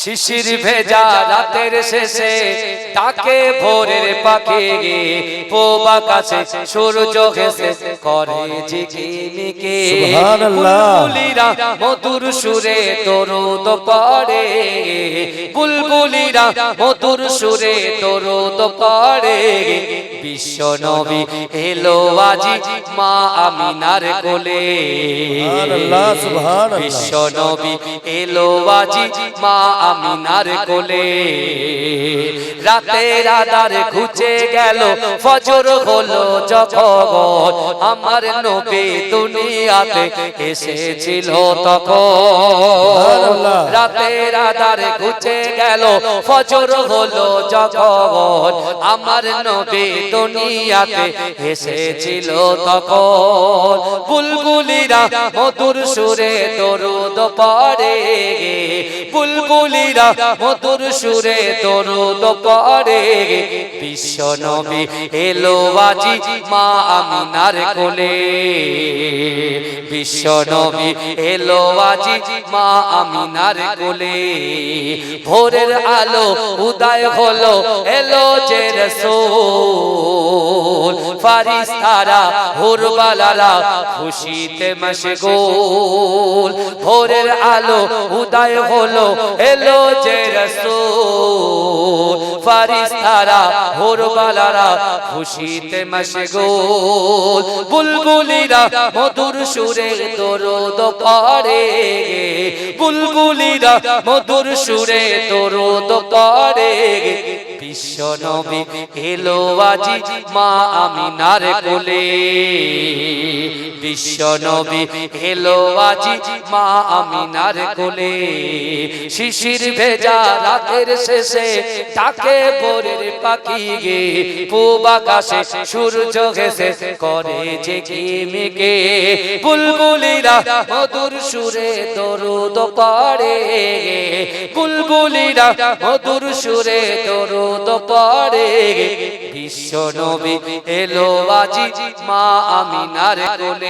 শিশির ভেজা রাতের শেষে তাকে ভোরের পাখি পোবা কাছে সূর্য ঘেসে করে ঝিকিমিকি সুবহানাল্লাহ। বুলবুলিরা মধুর সুরে তরুদ করে বুলবুলিরা মধুর সুরে তরুদ করে বিশ্ব নবী এলো আজি মা আমিনার কোলে। বিশ্ব নবী এলো আজি মা আমিনার কোলে। রাতের আধার ঘুচে গেল ফজর হলো যখন আমার নবী দুনিয়াতে এসেছিল তখন। রাতের আধার ঘুচে গেল ফজর হলো যখন। আমার নবী দুনিয়াতে এসেছিল তখন। বুলবুলিরা মধুর সুরে দরুদ পড়ে বুলবুলিরা মধুর সুরে দরুদ পড়ে। বিশ্ব নবী এলো আজি মা আমিনার কোলে। বিশ্ব নবী এলো আজি মা আমিনার কোলে। ভোরের আলো উদয় হলো, এলো যে রসূল। ফারিস্তারা, হুরবালারা খুশিতে মশগুল। ভোরের আলো উদয় হলো, এলো যে রসূল। ফারিস্তারা হুরবালারা খুশিতে মশগুল। বুলবুলিরা মধুর সুরে দরুদ পড়ে বুলবুলিরা মধুর সুরে দরুদ পড়ে বিশ্ব নবী এলো আজি মা আমিনার কোলে। বিশ্ব নবী, এলো আজি মা আমিনার কোলে। শিশির ভেজা রাতের শেষে তাকে ভোরের পাখি গে। পূব আকাশে সূর্য ঘেসে করে যে কিমিকে বুলবুলিরা মধুর সুরে দরুদ পড়ে। বুলবুলিরা মধুর সুরে দরুদ পড়ে। বিশ্ব নবী, এলো আজি মা আমিনার কোলে।